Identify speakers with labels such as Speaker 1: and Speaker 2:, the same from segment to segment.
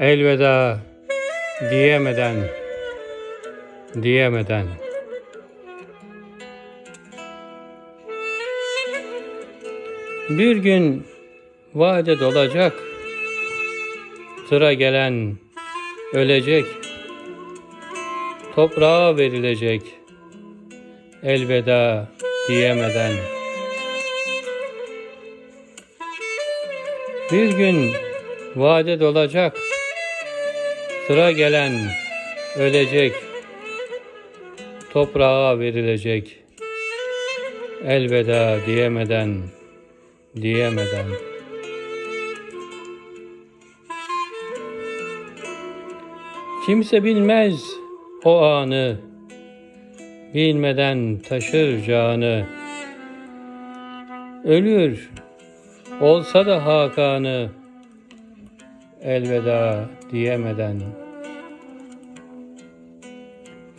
Speaker 1: elveda diyemeden diyemeden. Bir gün vade dolacak sıra gelen ölecek toprağa verilecek elveda diyemeden. Bir gün vade dolacak sıra gelen ölecek toprağa verilecek elveda diyemeden diyemeden. Kimse bilmez o anı bilmeden taşır canı. Ölür olsa da hakanı elveda diyemeden.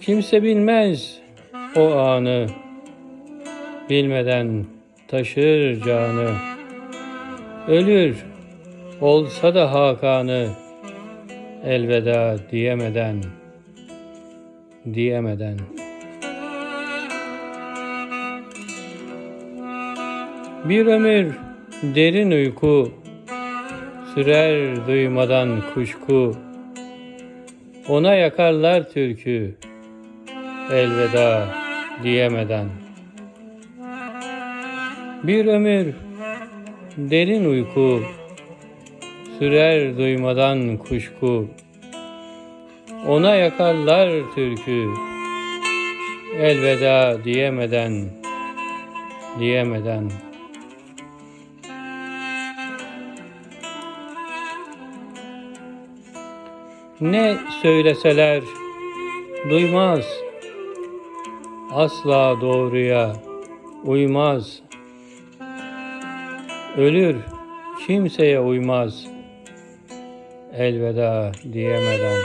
Speaker 1: Kimse bilmez o anı bilmeden taşır canı. Ölür olsa da hakanı elveda diyemeden diyemeden. Bir ömür derin uyku sürer duymadan kuşku. Ona yakarlar türkü elveda diyemeden. Bir ömür derin uyku sürer duymadan kuşku. Ona yakarlar türkü elveda diyemeden diyemeden ne söyleseler duymaz. Asla doğruya uymaz. Ölür kimseye uymaz. Elveda diyemeden.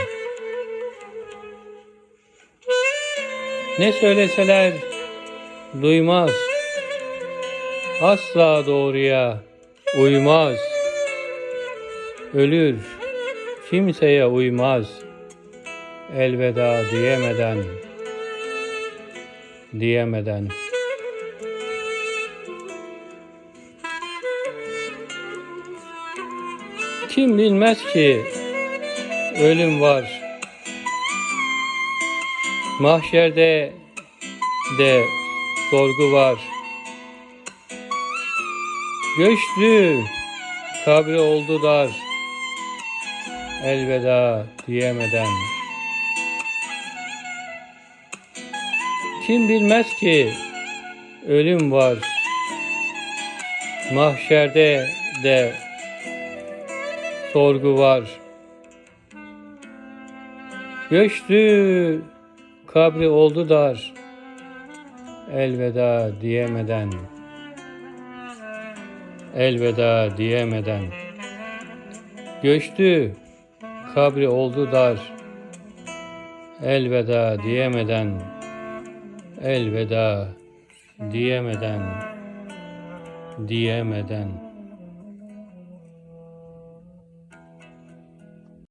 Speaker 1: Ne söyleseler duymaz. Asla doğruya uymaz. Ölür kimseye uymaz elveda diyemeden diyemeden Kim bilmez ki ölüm var. Mahşerde de sorgu var. Göçtü, kabri oldu dar. Elveda diyemeden. Kim bilmez ki ölüm var. Mahşerde de sorgu var. Göçtü, kabri oldu dar. Elveda diyemeden. Elveda diyemeden. Göçtü, kabri oldu dar. Elveda diyemeden. Elveda diyemeden. Diyemeden.